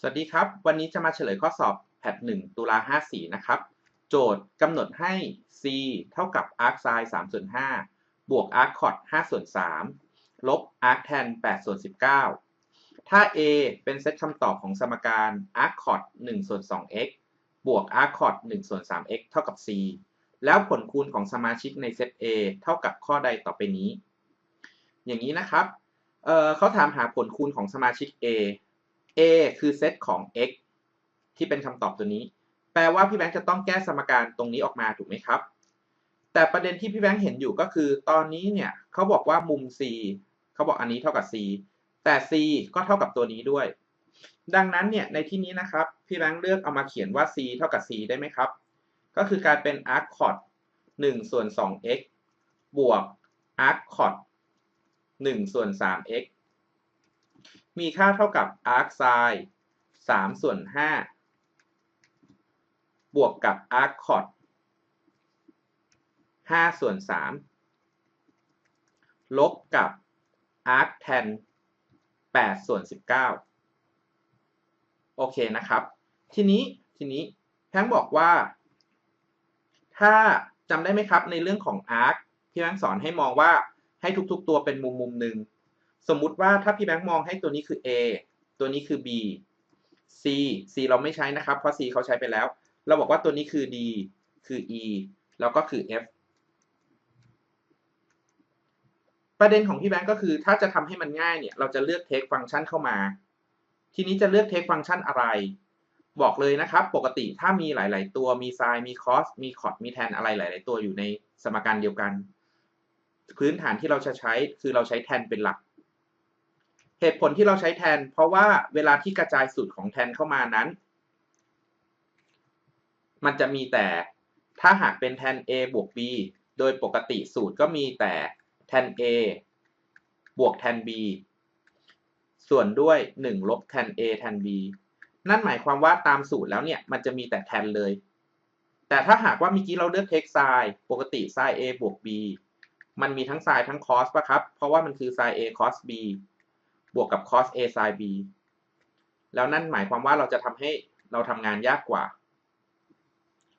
สวัสดีครับ วันนี้จะมาเฉลยข้อสอบแพท1ตุลา54 นะครับ โจทย์กำหนดให้ c เท่ากับ arc sin 3ส่วน5บวก arc cot 5ส่วน3ลบ arc tan 8ส่วน19 ถ้า a เป็นเซตคำตอบของสมการ arc cot 1ส่วน 2x บวก arc cot 1ส่วน 3x เท่ากับ c แล้วผลคูณของสมาชิกในเซต a เท่ากับข้อใดต่อไปนี้ อย่างนี้นะครับเเขาถามหาผลคูณของสมาชิก a A คือเซตของ x ที่เป็นคำตอบตัวนี้ แปลว่าพี่แบงค์จะต้องแก้สมการตรงนี้ออกมาถูกไหมครับ แต่ประเด็นที่พี่แบงค์เห็นอยู่ก็คือ ตอนนี้เนี่ยเขาบอกว่ามุม c เขาบอกอันนี้เท่ากับ c แต่ c ก็เท่ากับตัวนี้ด้วย ดังนั้นเนี่ยในที่นี้นะครับ พี่แบงค์เลือกเอามาเขียนว่า c เท่ากับ c ได้ไหมครับ ก็คือกลายเป็น arc cot 1ส่วน 2x บวก arc cot 1ส่วน 3x มีค่าเท่ากับ arc sin 3ส่วน 5 บวกกับ arc cot 5ส่วน 3 ลบกับ arc tan 8ส่วน 19 โอเคนะครับ ทีนี้ทีนี้แพงบอกว่า ถ้าจำได้ไหมครับในเรื่องของ arc พี่แบงสอนให้มองว่าให้ทุกๆตัวเป็นมุมมุมหนึ่ง สมมุติว่าถ้าพี่แบงค์มองให้ตัวนี้คือ A ตัวนี้คือ B C C เราไม่ใช้นะครับ เพราะ C เขาใช้ไปแล้ว เราบอกว่าตัวนี้คือ D คือ E แล้วก็คือ F ประเด็นของพี่แบงค์ก็คือถ้าจะทำให้มันง่ายเนี่ย เราจะเลือก take function เข้ามา ทีนี้จะเลือก take function อะไร บอกเลยนะครับ ปกติถ้ามีหลาย ๆ ตัวมี sin มี cos มี cot มี tan อะไรหลาย ๆ ตัวอยู่ในสมการเดียวกัน พื้นฐานที่เราจะใช้คือเราใช้ tan เป็นหลัก เหตุผลที่เราใช้แทน เพราะว่าเวลาที่กระจายสูตรของแทนเข้ามานั้น มันจะมีแต่ถ้าหากเป็นแทน a บวก b โดยปกติสูตรก็มีแต่แทน a บวกแทน b ส่วนด้วย 1 ลบแทน a แทน b นั่นหมายความว่าตามสูตรแล้วเนี่ยมันจะมีแต่แทนเลย แต่ถ้าหากว่าเมื่อกี้เราเลือกเทคไซน์ปกติ sin a บวก b มันมีทั้ง sin ทั้ง cos ป่ะครับ เพราะว่ามันคือ sin a cos b บวกกับ cos a sin b แล้วนั่นหมายความว่าเราจะทำให้เราทำงานยากกว่า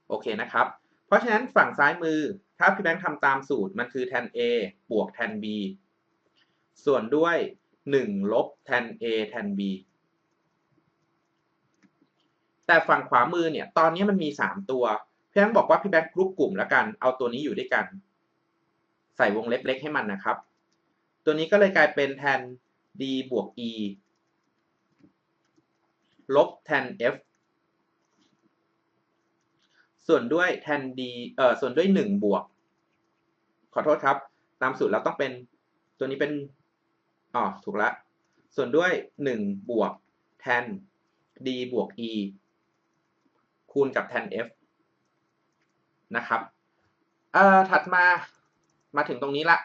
โอเคนะครับ เพราะฉะนั้นฝั่งซ้ายมือ ถ้าพี่แบงค์ทำตามสูตรมันคือ tan a บวก tan b ส่วนด้วย 1 ลบ tan a tan b แต่ฝั่งขวามือเนี่ย ตอนนี้มันมี 3 ตัว พี่แบงค์บอกว่าพี่แบงค์กรุ๊ปกลุ่มแล้วกัน เอาตัวนี้อยู่ด้วยกัน ใส่วงเล็บเล็กให้มันนะครับ ตัวนี้ก็เลยกลายเป็น tan d บวก e ลบ tan f ส่วนด้วย tan d เอ่อส่วนด้วย 1 บวก ขอโทษครับ ตามสูตรเราต้องเป็นตัวนี้เป็นอ๋อถูกละ ส่วนด้วย 1 บวก tan d บวก e คูณกับ tan f นะครับ เอ่อ ถัดมา มาถึงตรงนี้ละ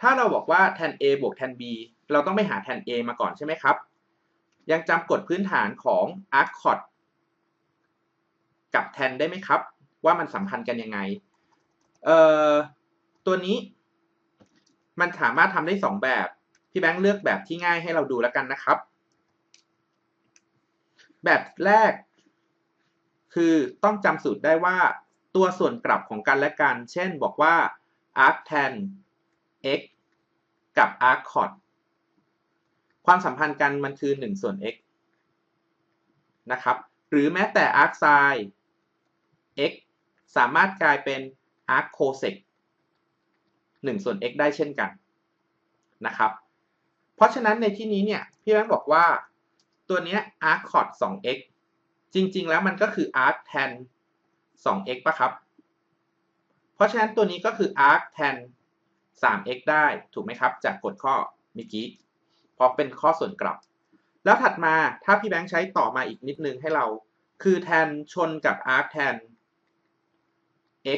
ถ้าเราบอกว่าแทน a บวกแทน b เราต้องไปหาแทน a มาก่อนใช่ไหมครับ ยังจำกฎพื้นฐานของ arc cot กับแทนได้ไหมครับ ว่ามันสัมพันธ์กันยังไง เอ่อ ตัวนี้ มันสามารถทำได้สองแบบ พี่แบงค์เลือกแบบที่ง่ายให้เราดูแล้วกันนะครับ แบบแรก คือต้องจำสูตรได้ว่าตัวส่วนกลับของกันและกัน เช่นบอกว่า arc tan x กับ arc cot ความสัมพันธ์กันมันคือ 1 ส่วน x นะครับ หรือแม้แต่ arc sin x สามารถกลายเป็น arc cosec 1 ส่วน x ได้เช่นกันนะครับ เพราะฉะนั้นในที่นี้เนี่ย พี่แบงค์บอกว่าตัวนี้ arc cot 2x จริง ๆ แล้วมันก็คือ arc tan 2x ป่ะครับ เพราะฉะนั้นตัวนี้ก็คือ arc tan 3x ได้ถูกไหมครับ จากกฎข้อเมื่อกี้เพราะเป็นข้อส่วนกลับ แล้วถัดมาถ้าพี่แบงค์ใช้ต่อมาอีกนิดนึงให้เรา คือแทนชนกับ arc แทน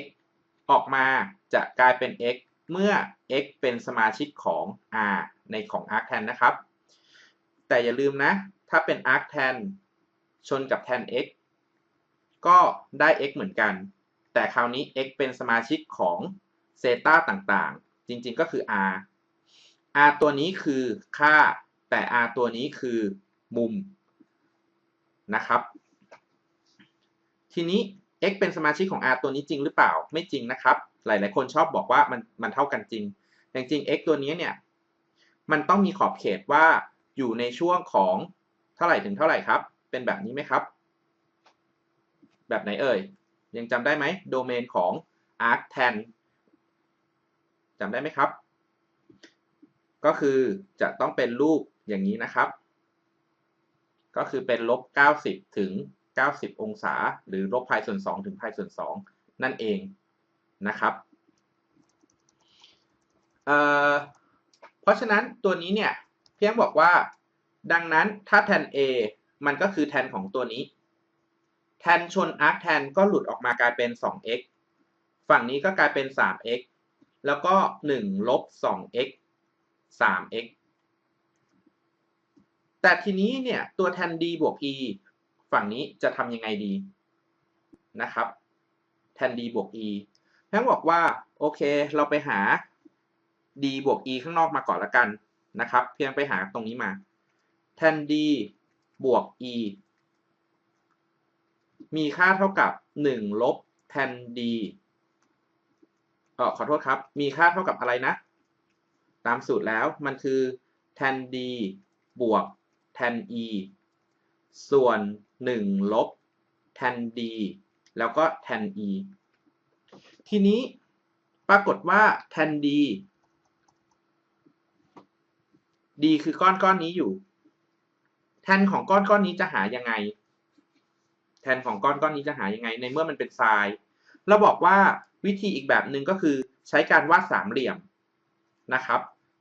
x ออกมาจะกลายเป็น x เมื่อ x เป็นสมาชิกของ r ในของ arc แทนนะครับ แต่อย่าลืมนะ ถ้าเป็น arc แทนชนกับแทน x ก็ได้ x เหมือนกัน แต่คราวนี้ x เป็นสมาชิกของเซต้าต่าง จริงๆก็คือ r r ตัวนี้คือค่าแต่ r ตัวนี้คือมุมนะครับ ทีนี้ x เป็นสมาชิกของ r ตัวนี้จริงหรือเปล่าไม่จริงนะครับ หลายๆ คนชอบบอกว่ามันมันเท่ากันจริง แต่จริง x ตัวนี้เนี่ยมันต้องมีขอบเขตว่าอยู่ในช่วงของเท่าไหร่ถึงเท่าไหร่ครับ เป็นแบบนี้ไหมครับ แบบไหนเอ่ย ยังจำได้ไหมโดเมนของ arctan จำได้ไหมครับ ก็คือจะต้องเป็นรูปอย่างนี้นะครับ ก็คือเป็นลบ 90 ถึง 90 องศา หรือลบพายส่วน 2 ถึงพายส่วน 2 นั่นเองนะครับเเพราะฉะนั้นตัวนี้เนี่ยเพียงบอกว่า ดังนั้นถ้าแทน a มันก็คือแทนของตัวนี้ แทนชน arc แทนก็หลุดออกมากลายเป็น 2x ฝั่งนี้ก็กลายเป็น 3x แล้วก็1ลบ 2x 3x แต่ทีนี้เนี่ยตัวแทน d บวก e ฝั่งนี้จะทำยังไงดีนะครับ แทน d บวก e แพงบอกว่าโอเคเราไปหา d บวก e ข้างนอกมาก่อนละกันนะครับ เพียงไปหาตรงนี้มา แทน d บวก e มีค่าเท่ากับ 1 ลบแทน d ออขอโทษครับ มีค่าเท่ากับอะไรนะ ตามสูตรแล้วมันคือแทน d บวกแทน e ส่วน 1 ลบแทน d แล้วก็แทน e ทีนี้ปรากฏว่าแทน d d คือก้อนก้อนนี้อยู่ แทนของก้อนก้อนนี้จะหายังไง แทนของก้อนก้อนนี้จะหายังไง ในเมื่อมันเป็นทราย เราบอกว่า วิธีอีกแบบหนึ่งก็คือใช้การวาดสามเหลี่ยมนะครับ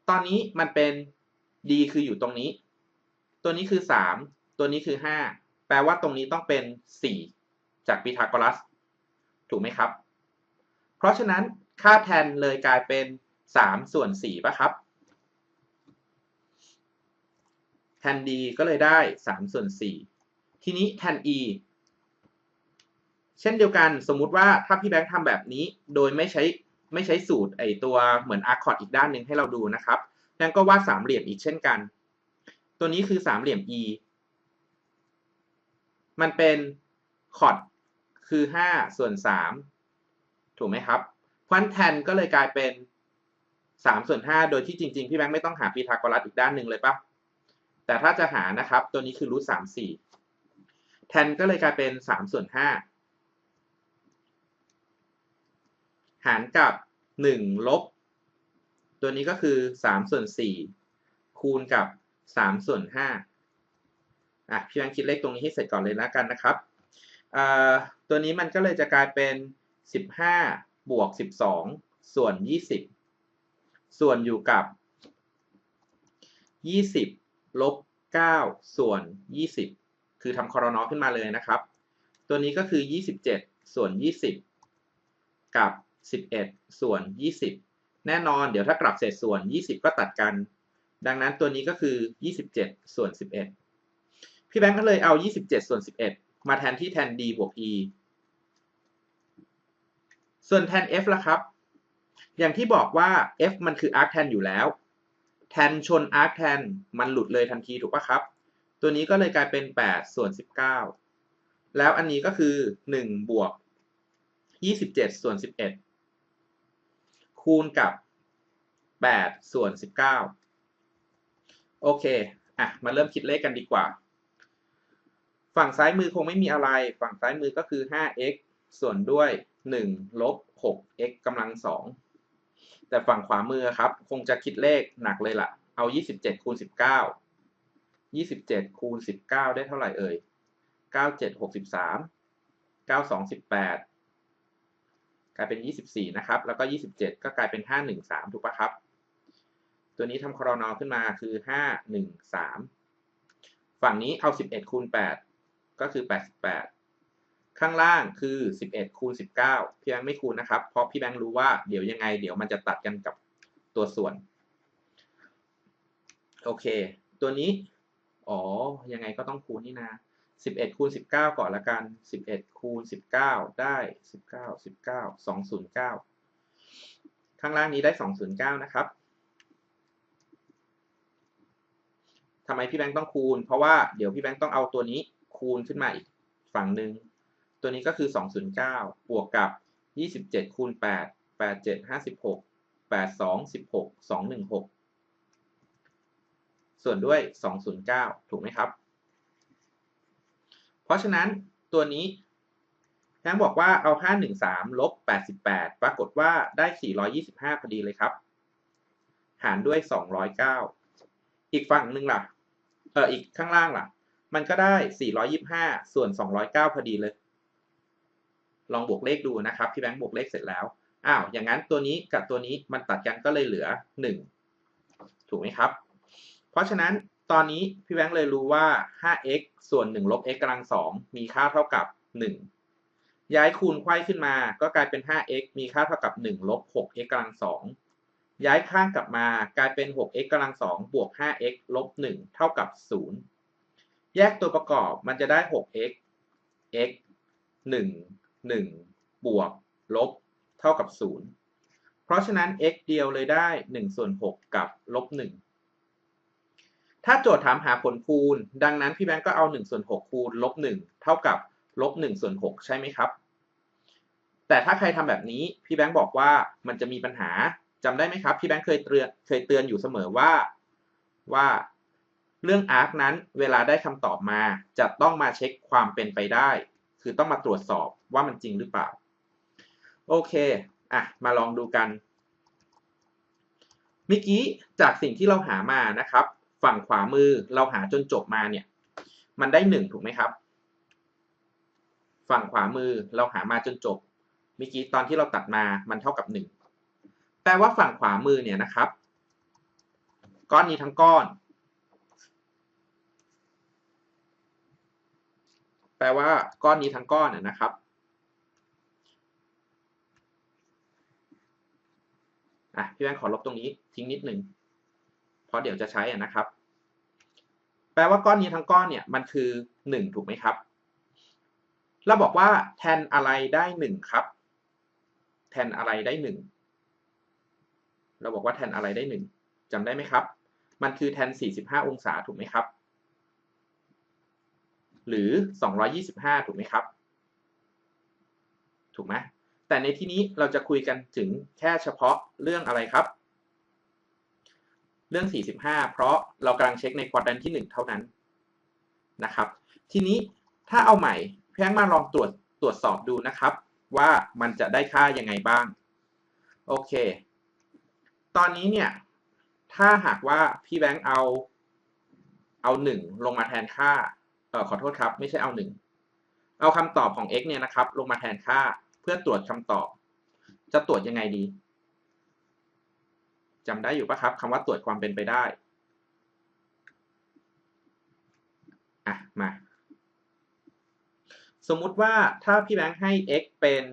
ตอนนี้มันเป็น d คืออยู่ตรงนี้ ตัวนี้คือ 3 ตัวนี้คือ 5 แปลว่าตรงนี้ต้องเป็น 4 จากพีทาโกรัส ถูกไหมครับ เพราะฉะนั้นค่าแทนเลยกลายเป็น 3 ส่วน4ป่ะครับ แทน d ก็เลยได้ 3 ส่วน 4 ทีนี้แทน e เช่นเดียวกันสมมุติว่าถ้าพี่แบงค์ทำแบบนี้โดยไม่ใช้ไม่ใช้สูตรไอตัวเหมือนอาร์คอร์ดอีกด้านหนึ่งให้เราดูนะครับแล้วก็วาดสามเหลี่ยมอีกเช่นกัน ตัวนี้คือสามเหลี่ยม e มันเป็นคอร์ดคือ 5 ส่วน 3 ถูกไหมครับเพราะแทนก็เลยกลายเป็น 3 ส่วน 5 โดยที่จริง ๆ พี่แบงค์ไม่ต้องหาพีทาโกรัสอีกด้านหนึ่งเลยปะแต่ถ้าจะหานะครับ ตัวนี้คือรูทสามสี่แทนก็เลยกลายเป็น 3 ส่วน 5 หารกับ 1 ลบ ตัวนี้ก็คือ3ส่วน4คูณกับ3ส่วน5อะพี่แบงค์คิดเลขตรงนี้ให้เสร็จก่อนเลยแล้วกันนะครับตัวนี้มันก็เลยจะกลายเป็น 15 บวก 12 ส่วน 20 ส่วนอยู่กับ 20 ลบ 9 ส่วน 20 คือทำคอรนอขึ้นมาเลยนะครับ ตัวนี้ก็คือ 27 ส่วน 20 กับ 11 ส่วน 20 แน่นอนเดี๋ยวถ้ากลับเศษส่วน 20 ก็ตัดกัน ดังนั้นตัวนี้ก็คือ 27 ส่วน 11 พี่แบงค์ก็เลยเอา 27 ส่วน 11 มาแทนที่แทน d บวก e ส่วนแทน f ล่ะครับ อย่างที่บอกว่า f มันคือ arctan อยู่แล้ว แทนชน arctan มันหลุดเลยทันทีถูกปะครับ ตัวนี้ก็เลยกลายเป็น 8 ส่วน 19 แล้วอันนี้ก็คือ 1 บวก 27 ส่วน 11 คูณกับ 8 ส่วน 19 โอเค อะ มาเริ่มคิดเลขกันดีกว่า ฝั่งซ้ายมือคงไม่มีอะไร ฝั่งซ้ายมือก็คือ 5x ส่วนด้วย 1 ลบ 6x กำลัง 2 แต่ฝั่งขวามือครับ คงจะคิดเลขหนักเลยล่ะ เอา 27 คูณ 19 27 คูณ 19 ได้เท่าไหร่เอ่ย 97 63 92 18 กลายเป็น 24 นะครับ แล้วก็ 27 ก็กลายเป็น 513 ถูกปะครับ ตัวนี้ทำครอนอขึ้นมาคือ 513 ฝั่งนี้เอา 11 คูณ 8 ก็คือ 88 ข้างล่างคือ 11 คูณ 19 พี่แบงค์ไม่คูณนะครับ เพราะพี่แบงค์รู้ว่าเดี๋ยวยังไง เดี๋ยวมันจะตัดกันกับตัวส่วน โอเค ตัวนี้ อ๋อ ยังไงก็ต้องคูณนี่นะ สิบเอ็ดคูณสิบเก้าก่อนละกันสิบเอ็ดคูณสิบเก้าได้สิบเก้าสิบเก้าสองศูนย์เก้าข้างล่างนี้ได้สองศูนย์เก้านะครับทำไมพี่แบงค์ต้องคูณ เพราะว่าเดี๋ยวพี่แบงค์ต้องเอาตัวนี้คูณขึ้นมาอีกฝั่งหนึ่ง ตัวนี้ก็คือ 209 บวกกับ 27คูณ8 87 56 82 16 216 ส่วนด้วย 209 ถูกไหมครับ เพราะฉะนั้นตัวนี้แทงบอกว่าเอา 513 ลบ 88 ปรากฏว่าได้ 425 พอดีเลยครับ หารด้วย 209 อีกฝั่งหนึ่งล่ะ เอออีกข้างล่างล่ะ มันก็ได้ 425 ส่วน 209 พอดีเลย ลองบวกเลขดูนะครับ พี่แบงค์บวกเลขเสร็จแล้ว อ้าว อย่างนั้นตัวนี้กับตัวนี้มันตัดกันก็เลยเหลือ 1 ถูกไหมครับ เพราะฉะนั้น ตอนนี้พี่แบงค์เลยรู้ว่า 5x ส่วน 1 ลบ x กำลัง 2 มีค่าเท่ากับ 1 ย้ายคูณไขว้ขึ้นมา ก็กลายเป็น 5x มีค่าเท่ากับ 1 ลบ 6x กำลัง 2 ย้ายข้างกลับมากลายเป็น 6x กำลัง 2 บวก 5x ลบ 1 เท่ากับ 0 แยกตัวประกอบมันจะได้ 6x x 1 1 บวก ลบ เท่ากับ 0 เพราะฉะนั้น x เดียวเลยได้ 1 ส่วน 6 กับลบ 1 ถ้าโจทย์ถามหาผลคูณ ดังนั้นพี่แบงก์ก็เอา1ส่วน6คูณลบ1เท่ากับลบ1ส่วน6ใช่ไหมครับ แต่ถ้าใครทำแบบนี้พี่แบงก์บอกว่ามันจะมีปัญหาจำได้ไหมครับ พี่แบงค์เคยเตือนเคยเตือนอยู่เสมอว่าว่าเรื่อง arc นั้นเวลาได้คำตอบมาจะต้องมาเช็คความเป็นไปได้ คือต้องมาตรวจสอบว่ามันจริงหรือเปล่า โอเคอะมาลองดูกันเมื่อกี้จากสิ่งที่เราหามานะครับ ฝั่งขวามือเราหาจนจบมาเนี่ย มันได้หนึ่งถูกไหมครับ ฝั่งขวามือเราหามาจนจบเมื่อกี้ตอนที่เราตัดมามันเท่ากับหนึ่งแปลว่าฝั่งขวามือเนี่ยนะครับ ก้อนนี้ทั้งก้อน แปลว่าก้อนนี้ทั้งก้อนนะครับอะพี่แบงค์ขอลบตรงนี้ทิ้งนิดหนึ่ง เพราะเดี๋ยวจะใช้อ่นะครับ แปลว่าก้อนนี้ทั้งก้อนเนี่ยมันคือหนึ่งถูกไหมครับ เราบอกว่าแทนอะไรได้หนึ่งครับ แทนอะไรได้หนึ่งเราบอกว่าแทนอะไรได้หนึ่งจำได้ไหมครับ มันคือแทน 45 องศาถูกไหมครับ หรือ 225 ถูกไหมครับ ถูกไหมแต่ในที่นี้เราจะคุยกันถึงแค่เฉพาะเรื่องอะไรครับ เรื่อง 45 เพราะเรากำลังเช็คในควอดรันที่ 1 เท่านั้นนะครับ ทีนี้ถ้าเอาใหม่เพียงมาลองตรวจตรวจสอบดูนะครับ ว่ามันจะได้ค่ายังไงบ้าง โอเค ตอนนี้เนี่ย ถ้าหากว่าพี่แบงค์เอาเอา 1 ลงมาแทนค่าเออขอโทษครับ ไม่ใช่เอา 1 เอาคำตอบของ x เนี่ยนะครับ ลงมาแทนค่าเพื่อตรวจคำตอบ จะตรวจยังไงดี จำได้อยู่ปะครับคำว่าตรวจความเป็นไปได้อะมาสมมุติว่าถ้าพี่แบงค์ให้ x เป็น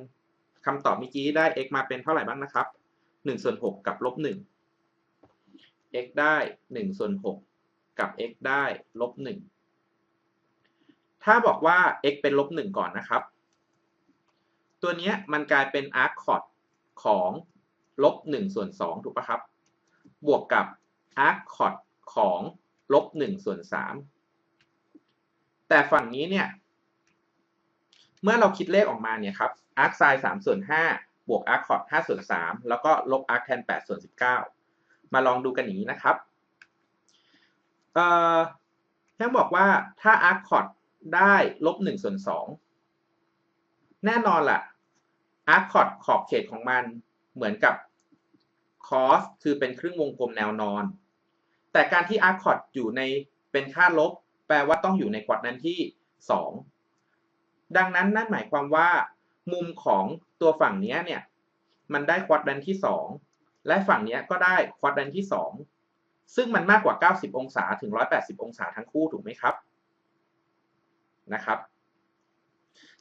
คำตอบเมื่อกี้ได้ x มาเป็นเท่าไหร่บ้างนะครับ1ส่วน6กับลบ1 x ได้1ส่วน6กับ x ได้ลบ1ถ้าบอกว่า x เป็นลบ1ก่อนนะครับ ตัวนี้มันกลายเป็น arc chord ของลบ1ส่วน2ถูกปะครับ บวกกับ arc chord ของลบ1ส่วน3แต่ฝั่งนี้เนี่ย เมื่อเราคิดเลขออกมาเนี่ยครับ arc sin 3ส่วน5บวก arc chord 5ส่วน3แล้วก็ลบ arc tan 8ส่วน19 มาลองดูกันอย่างนี้นะครับเอ่อท่านบอกว่าถ้า arc chord ได้ลบ1ส่วน2แน่นอนล่ะ arc chord ขอบเขตของมันเหมือนกับ cos คือเป็นครึ่งวงกลมแนวนอน แต่การที่ arc chord อยู่ในเป็นค่าลบ แปลว่าต้องอยู่ในควอดนั้นที่ 2 ดังนั้นนั่นหมายความว่า มุมของตัวฝั่งนี้เนี่ยมันได้ควอดนั้นที่ 2 และฝั่งนี้ก็ได้ควอดนั้นที่ 2 ซึ่งมันมากกว่า 90 องศาถึง 180 องศาทั้งคู่ถูกไหมครับนะครับ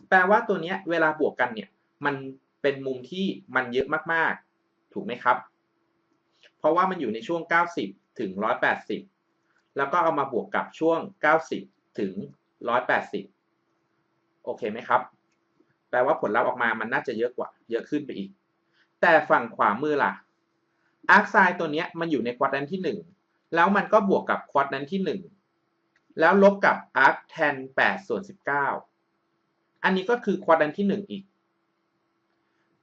แปลว่าตัวนี้เวลาบวกกันเนี่ยมันเป็นมุมที่มันเยอะมากๆ ถูกไหมครับ เพราะว่ามันอยู่ในช่วง 90 ถึง 180 แล้วก็เอามาบวกกับช่วง 90 ถึง 180 โอเคไหมครับ แปลว่าผลลัพธ์ออกมามันน่าจะเยอะกว่า เยอะขึ้นไปอีก แต่ฝั่งขวามือล่ะ อาร์คไซน์ตัวนี้มันอยู่ในควอดแนนที่ 1 แล้วมันก็บวกกับควอดแนนที่แล้วลบกับ arc tan 8ส่วน19 อันนี้ก็คือควอดแรนที่ 1 อีก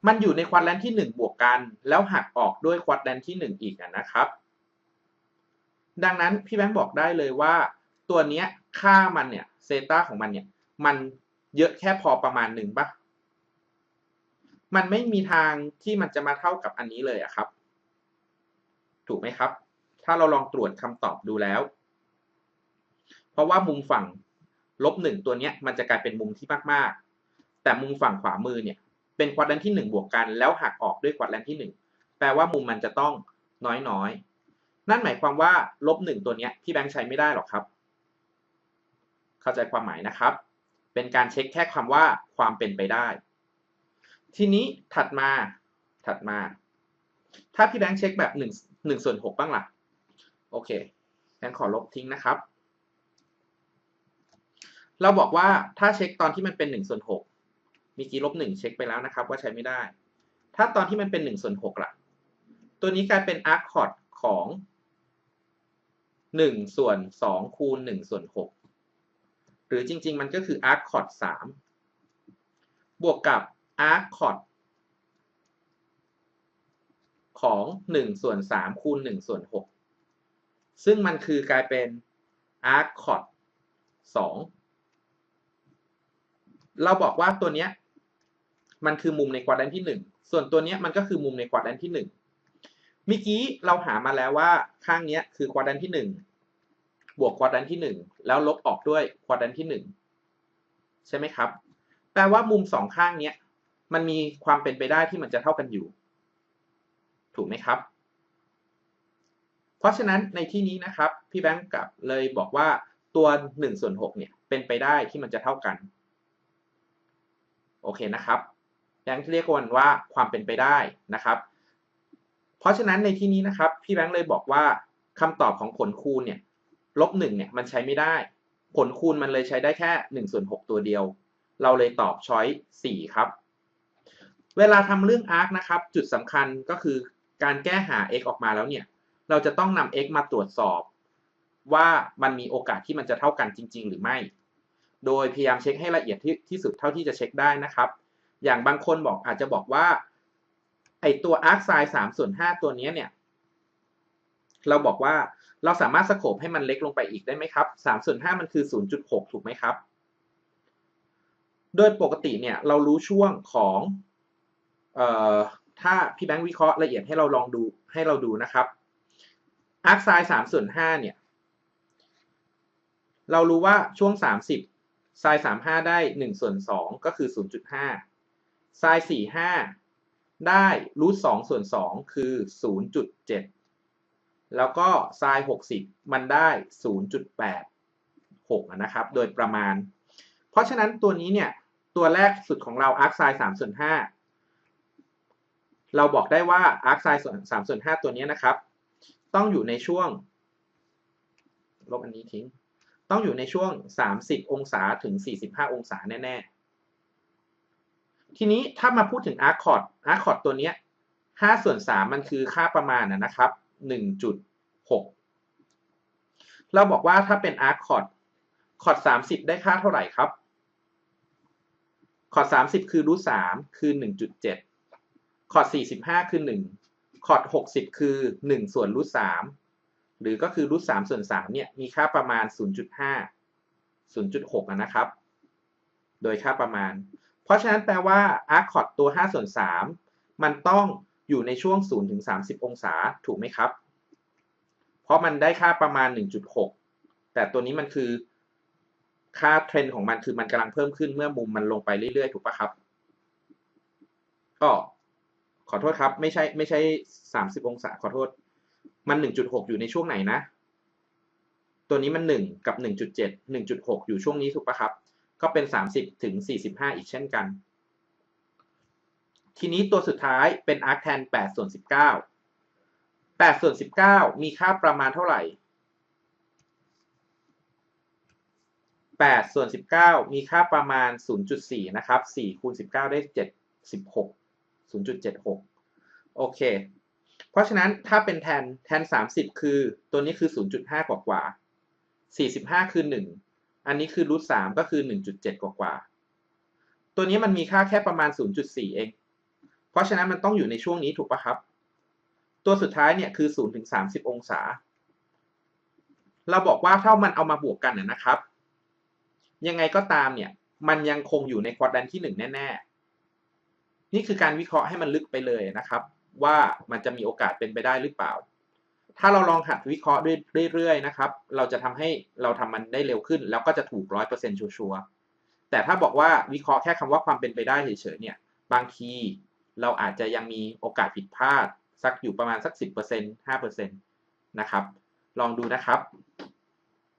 มันอยู่ในควอดแรนที่ 1 บวกกัน แล้วหักออกด้วยควอดแรนที่ 1 อีกอะนะครับ ดังนั้นพี่แบงค์บอกได้เลยว่า ตัวเนี้ยค่ามันเนี่ยเซต้าของมันเนี่ยมันเยอะแค่พอประมาณหนึ่งปะมันไม่มีทางที่มันจะมาเท่ากับอันนี้เลยอะครับ ถูกไหมครับ ถ้าเราลองตรวจคำตอบดูแล้ว เพราะว่ามุมฝั่งลบหนึ่งตัวเนี้ยมันจะกลายเป็นมุมที่มากๆ แต่มุมฝั่งขวามือเนี่ย เป็นควอดแรนที่หนึ่งบวกกัน แล้วหักออกด้วยควอดแรนที่หนึ่งแปลว่ามุมมันจะต้องน้อยๆ นั่นหมายความว่าลบหนึ่งตัวเนี้ยพี่แบงค์ใช้ไม่ได้หรอกครับ เข้าใจความหมายนะครับ เป็นการเช็คแค่คำว่าความเป็นไปได้ ทีนี้ถัดมาถัดมา ถ้าพี่แบงค์เช็คแบบหนึ่งหนึ่งส่วนหกบ้างล่ะ โอเคแบงค์ขอลบทิ้งนะครับเราบอกว่าถ้าเช็คตอนที่มันเป็นหนึ่งส่วน มีกี่ลบหนึ่งเช็คไปแล้วนะครับว่าใช้ไม่ได้ ถ้าตอนที่มันเป็นหนึ่งส่วนหกล่ะ ตัวนี้กลายเป็นอาร์คคอร์ดของหนึ่งส่วนสองคูณหนึ่งส่วนหกหรือจริง ๆ มันก็คือ arc chord 3บวกกับ arc chord ของ1ส่วน3คูณ1ส่วน6ซึ่งมันคือกลายเป็น arc chord 2เราบอกว่าตัวเนี้ย มันคือมุมในควอดแรนที่ 1 ส่วนตัวนี้มันก็คือมุมในควอดแรนที่1เมื่อกี้เราหามาแล้วว่าข้างนี้คือควอดแรนที่ 1 บวกควอดแรนที่หนึ่งแล้วลบออกด้วยควอดแรนที่หนึ่งใช่ไหมครับ แปลว่ามุมสองข้างนี้มันมีความเป็นไปได้ที่มันจะเท่ากันอยู่ ถูกไหมครับ เพราะฉะนั้นในที่นี้นะครับพี่แบงก์กับเลยบอกว่าตัว1ส่วน6เนี่ยเป็นไปได้ที่มันจะเท่ากัน โอเคนะครับ แบงค์เรียกวันว่าความเป็นไปได้นะครับ เพราะฉะนั้นในที่นี้นะครับพี่แบงค์เลยบอกว่าคำตอบของผลคูณเนี่ยลบหนึ่งเนี่ยมันใช้ไม่ได้ ผลคูณมันเลยใช้ได้แค่หนึ่งส่วนหกตัวเดียว เราเลยตอบช้อยสี่ครับ เวลาทำเรื่อง arc นะครับ จุดสำคัญก็คือการแก้หา x ออกมาแล้วเนี่ย เราจะต้องนำ x มาตรวจสอบ ว่ามันมีโอกาสที่มันจะเท่ากันจริง ๆ หรือไม่ โดยพยายามเช็คให้ละเอียดที่ที่สุดเท่าที่จะเช็คได้นะครับ อย่างบางคนบอกอาจจะบอกว่า ไอตัว arc sin 3ส่วน5ตัวนี้เนี่ย เราบอกว่าเราสามารถสโคปให้มันเล็กลงไปอีกได้ไหมครับ3ส่วน5มันคือ0.6ถูกไหมครับ โดยปกติเนี่ยเรารู้ช่วงของเอ่อถ้าพี่แบงค์วิเคราะห์ละเอียดให้เราลองดูให้เราดูนะครับอาร์คไซน์3ส่วน5เนี่ย เรารู้ว่าช่วง30ไซน์35ได้1ส่วน2ก็คือ0.5 ไซน์45ได้รูท2ส่วน2คือ0.7แล้วก็ไซน์60มันได้0.86นะครับ โดยประมาณ เพราะฉะนั้นตัวนี้เนี่ย ตัวแรกสุดของเรา arc sin 3ส่วน5เราบอกได้ว่า arc sin 3ส่วน5ตัวนี้นะครับ ต้องอยู่ในช่วง ลบอันนี้ทิ้ง ต้องอยู่ในช่วง 30 องศาถึง 45 องศาแน่ ๆ ทีนี้ถ้ามาพูดถึง arc chord arc chord ตัวนี้5ส่วน3มันคือค่าประมาณนะครับ1.6เราบอกว่าถ้าเป็น arc chord คอร์ด30ได้ค่าเท่าไหร่ครับคอร์ด30คือรูท3คือ1.7คอร์ด45คือ1คอร์ด60คือ1ส่วนรูท3หรือก็คือรูท3ส่วน3เนี่ยมีค่าประมาณ0.5 0.6นะครับ โดยค่าประมาณ ราะฉะนั้นแปลว่า arc chord ตัว5ส่วน3มันต้องอยู่ในช่วง0ถึง30 องศาถูกไหมครับ เพราะมันได้ค่าประมาณ 1.6 แต่ตัวนี้มันคือค่าเทรนด์ของมันคือมันกำลังเพิ่มขึ้นเมื่อมุมมันลงไปเรื่อยๆ ถูกปะครับ ก็ขอโทษครับ ไม่ใช่ไม่ใช่ 30 องศาขอโทษ มัน 1.6 อยู่ในช่วงไหนนะ ตัวนี้มัน 1 กับ 1.7 1.6 อยู่ช่วงนี้ถูกปะครับ ก็เป็น 30 ถึง 45 อีกเช่นกัน ทีนี้ตัวสุดท้ายเป็น arctan 8ส่วน19 8ส่วน19 มีค่าประมาณเท่าไหร่ 8 ส่วน 19 มีค่าประมาณ 0.4 นะครับ 4 คูณ 19 ได้76 0.76 โอเค เพราะฉะนั้นถ้าเป็นแทนแทน 30 คือตัวนี้คือ 0.5 กว่ากว่า 45 คือ 1 อันนี้คือรูท3ก็คือ1.7กว่ากว่าๆตัวนี้มันมีค่าแค่ประมาณ0.4เอง เพราะฉะนั้นมันต้องอยู่ในช่วงนี้ถูกปะครับ ตัวสุดท้ายเนี่ยคือ0ถึง30องศา เราบอกว่าถ้ามันเอามาบวกกันนะนะครับ ยังไงก็ตามเนี่ยมันยังคงอยู่ในควอดแดนที่1แน่ ๆ นี่คือการวิเคราะห์ให้มันลึกไปเลยนะครับ ว่ามันจะมีโอกาสเป็นไปได้หรือเปล่า ถ้าเราลองหัดวิเคราะห์เรื่อยๆนะครับ เราจะทำให้เราทำมันได้เร็วขึ้น แล้วก็จะถูกร้อยเปอร์เซ็นต์ชัวร์แต่ถ้าบอกว่าวิเคราะห์แค่คำว่าความเป็นไปได้เฉยๆเนี่ย บางทีเราอาจจะยังมีโอกาสผิดพลาด สักอยู่ประมาณสักสิบเปอร์เซ็นต์ห้าเปอร์เซ็นต์นะครับ ลองดูนะครับ